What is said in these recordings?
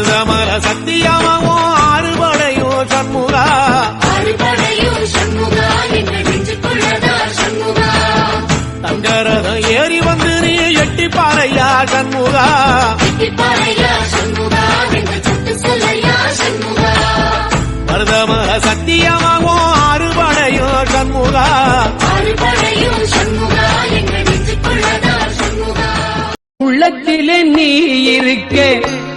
மருதமர சத்தியமாவும் ஆறுபடையோ சண்முகா. தங்கரதம் ஏறி வந்து நீ எட்டி பாறையா சண்முகா மருதமர சத்தியமாவும் ஆறுபடையோ சண்முகா? உள்ளத்திலே நீ இருக்க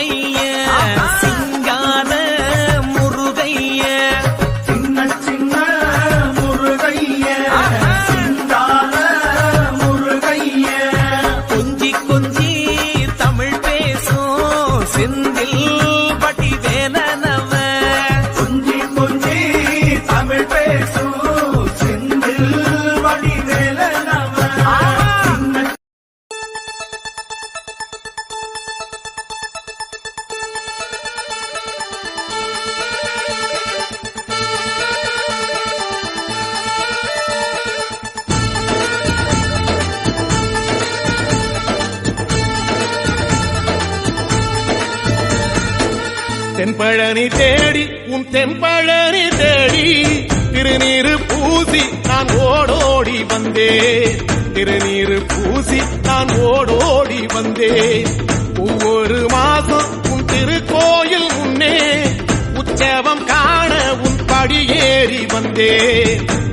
சின்ன தென்பழனி தேடி உன் தென்பழனி தேடி திருநீரு பூசி நான் ஓடோடி வந்தேன் திருநீரு பூசி நான் ஓடோடி வந்தேன் ஒவ்வொரு மாசம் உன் திருக்கோயில் முன்னே உற்சவம் காண உன் படியேறி வந்தேன்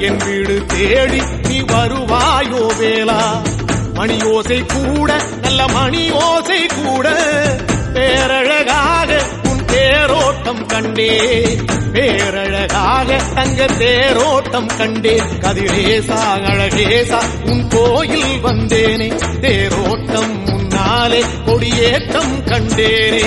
என் வீடு தேடி நீ வருவாயோ வேளா? மணி ஓசை கூட நல்ல மணி ஓசை கூட. பேரழகாக உன் தேரோட்டம் கண்டே பேரழகாக தங்க தேரோட்டம் கண்டே கதிரேசா அழகேசா உன் கோயில் வந்தேனே. தேரோட்டம் முன்னாலே கொடியேற்றம் கண்டேனே.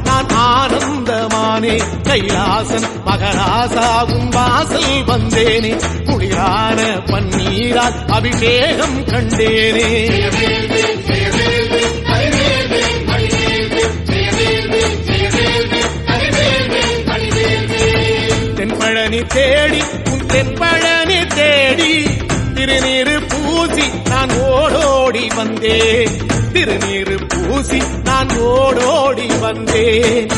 நானே கைலாசன் மகராசாவும் வாசல் வந்தேனே. குளிரான பன்னீரால் அபிஷேகம் கண்டேனே. தென்பழனி தேடி உன் தென்பழனி தேடி திருநீரு பூசி நான் ஓடோடி வந்தேன். திருநீரு பூசி நான் ஓடோடி வந்தேன்.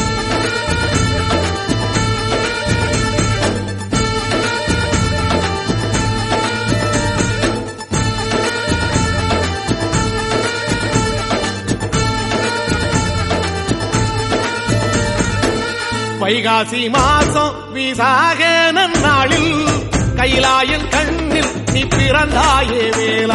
வைகாசி மாசம் விசாக நன்னாளில் கைலாயன் கண்ணில் நீ பிறந்தாயே வேலா